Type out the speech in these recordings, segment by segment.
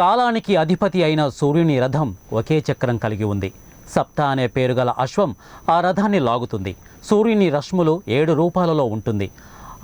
కాలానికి అధిపతి అయిన సూర్యుని రథం ఒకే చక్రం కలిగి ఉంది. సప్త అనే పేరు గల అశ్వం ఆ రథాన్ని లాగుతుంది. సూర్యుని రశ్ములు ఏడు రూపాలలో ఉంటుంది.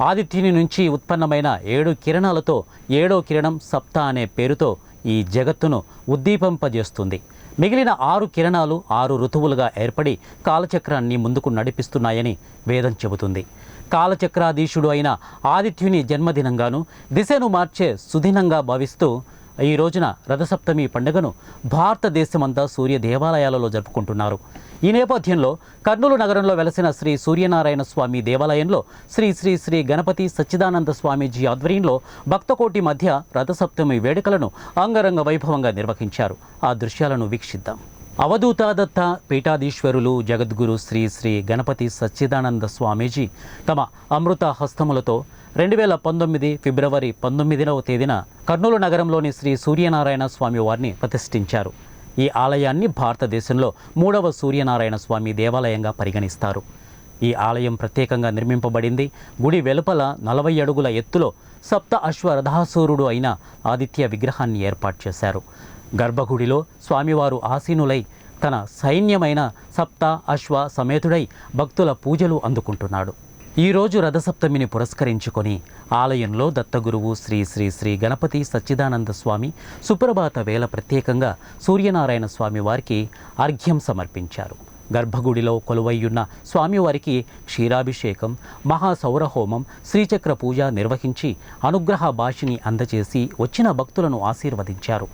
ఆదిత్యుని నుంచి ఉత్పన్నమైన ఏడు కిరణాలతో ఏడో కిరణం సప్త అనే పేరుతో ఈ జగత్తును ఉద్దీపింపజేస్తుంది. మిగిలిన ఆరు కిరణాలు ఆరు ఋతువులుగా ఏర్పడి కాలచక్రాన్ని ముందుకు నడిపిస్తున్నాయని వేదం చెబుతుంది. కాలచక్రాధీశుడు అయిన ఆదిత్యుని జన్మదినంగాను దిశను మార్చే సుదినంగా భావిస్తూ ఈ రోజున రథసప్తమి పండుగను భారతదేశమంతా సూర్య దేవాలయాలలో జరుపుకుంటున్నారు. ఈ నేపథ్యంలో కర్నూలు నగరంలో వెలసిన శ్రీ సూర్యనారాయణ స్వామి దేవాలయంలో శ్రీ శ్రీ శ్రీ గణపతి సచ్చిదానంద స్వామీజీ ఆధ్వర్యంలో భక్తకోటి మధ్య రథసప్తమి వేడుకలను అంగరంగ వైభవంగా నిర్వహించారు. ఆ దృశ్యాలను వీక్షిద్దాం. అవధూతాదత్త పీఠాధీశ్వరులు జగద్గురు శ్రీ శ్రీ గణపతి సచ్చిదానంద స్వామీజీ తమ అమృత హస్తములతో రెండు వేల పంతొమ్మిది ఫిబ్రవరి పంతొమ్మిదవ తేదీన కర్నూలు నగరంలోని శ్రీ సూర్యనారాయణ స్వామి వారిని ప్రతిష్ఠించారు. ఈ ఆలయాన్ని భారతదేశంలో మూడవ సూర్యనారాయణ స్వామి దేవాలయంగా పరిగణిస్తారు. ఈ ఆలయం ప్రత్యేకంగా నిర్మింపబడింది. గుడి వెలుపల నలభై అడుగుల ఎత్తులో సప్త అశ్వరథాసూరుడు అయిన ఆదిత్య విగ్రహాన్ని ఏర్పాటు చేశారు. గర్భగుడిలో స్వామివారు ఆసీనులై తన సైన్యమైన సప్త అశ్వ సమేతుడై భక్తుల పూజలు అందుకుంటున్నాడు. ఈరోజు రథసప్తమిని పురస్కరించుకొని ఆలయంలో దత్తగురువు శ్రీ శ్రీ శ్రీ గణపతి సచ్చిదానంద స్వామి సుప్రభాత వేళ ప్రత్యేకంగా సూర్యనారాయణ స్వామి వారికి అర్ఘ్యం సమర్పించారు. గర్భగుడిలో కొలువయ్యున్న స్వామివారికి క్షీరాభిషేకం మహాసౌరహోమం శ్రీచక్ర పూజ నిర్వహించి అనుగ్రహ భాషిని అందజేసి వచ్చిన భక్తులను ఆశీర్వదించారు.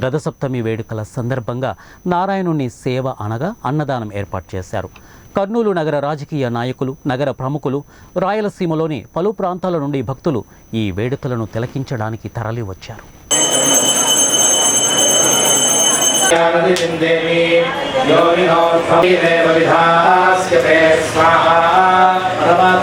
రథసప్తమి వేడుకల సందర్భంగా నారాయణుని సేవ అనగా అన్నదానం ఏర్పాటు చేశారు. కర్నూలు నగర రాజకీయ నాయకులు నగర ప్రముఖులు రాయలసీమలోని పలు ప్రాంతాల నుండి భక్తులు ఈ వేడుకలను తిలకించడానికి తరలివచ్చారు. స్వాహా.